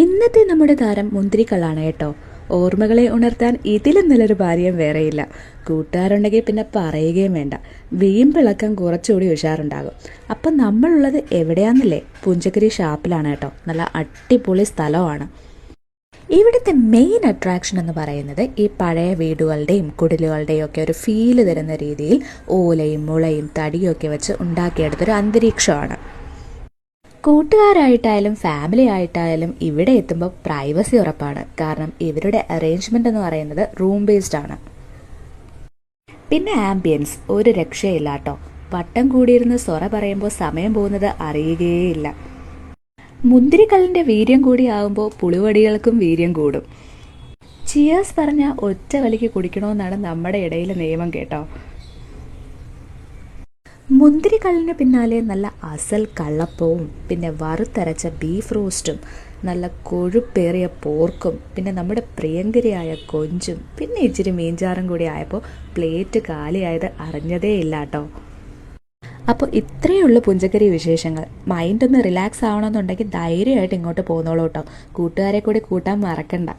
ഇന്നത്തെ നമ്മുടെ താരം മുന്തിരിക്കള്ളാണ് കേട്ടോ. ഓർമ്മകളെ ഉണർത്താൻ ഇതിലും നല്ലൊരു ഭാര്യം വേറെയില്ല. കൂട്ടുകാരുണ്ടെങ്കിൽ പിന്നെ പറയുകയും വേണ്ട. വീമ്പിളക്കം കുറച്ചുകൂടി ഉഷാറുണ്ടാകും. അപ്പം നമ്മളുള്ളത് എവിടെയാണെന്നല്ലേ പുഞ്ചക്കരി ഷാപ്പിലാണ് കേട്ടോ. നല്ല അടിപൊളി സ്ഥലമാണ്. ഇവിടുത്തെ മെയിൻ അട്രാക്ഷൻ എന്ന് പറയുന്നത് ഈ പഴയ വീടുകളുടെയും കുടിലുകളുടെയും ഒക്കെ ഒരു ഫീൽ തരുന്ന രീതിയിൽ ഓലയും മുളയും തടിയും ഒക്കെ വെച്ച് ഉണ്ടാക്കിയെടുത്തൊരു അന്തരീക്ഷമാണ്. കൂട്ടുകാരായിട്ടായാലും ഫാമിലി ആയിട്ടായാലും ഇവിടെ എത്തുമ്പോൾ പ്രൈവസി ഉറപ്പാണ്. കാരണം ഇവരുടെ അറേഞ്ച്മെന്റ് എന്ന് പറയുന്നത് റൂം ബേസ്ഡ് ആണ്. പിന്നെ ആംബിയൻസ് ഒരു രക്ഷയില്ല കേട്ടോ വട്ടം കൂടിയിരുന്ന് സൊറ പറയുമ്പോൾ സമയം പോകുന്നത് അറിയുകയേയില്ല. മുന്തിരിക്കല്ലിന്റെ വീര്യം കൂടിയാവുമ്പോൾ പുളിവടികൾക്കും വീര്യം കൂടും. ചിയേഴ്സ് പറഞ്ഞ ഒറ്റ വലിക്ക് കുടിക്കണമെന്നാണ് നമ്മുടെ ഇടയിലെ നിയമം കേട്ടോ. മുന്തിരിക്കല്ലിന് പിന്നാലെ നല്ല അസൽ കള്ളപ്പവും പിന്നെ വറുത്തരച്ച ബീഫ് റോസ്റ്റും നല്ല കൊഴുപ്പേറിയ പോർക്കും പിന്നെ നമ്മുടെ പ്രിയങ്കരിയായ കൊഞ്ചും പിന്നെ ഇച്ചിരി മീൻചാറും കൂടി ആയപ്പോൾ പ്ലേറ്റ് കാലിയായത് അറിഞ്ഞതേ ഇല്ല കേട്ടോ അപ്പോൾ ഇത്രയേ ഉള്ളൂ പുഞ്ചക്കരി വിശേഷങ്ങൾ. മൈൻഡ് ഒന്ന് റിലാക്സ് ആവണമെന്നുണ്ടെങ്കിൽ ധൈര്യമായിട്ട് ഇങ്ങോട്ട് പോന്നോളൂ കേട്ടോ കൂട്ടുകാരെ കൂടി കൂട്ടാൻ മറക്കണ്ട.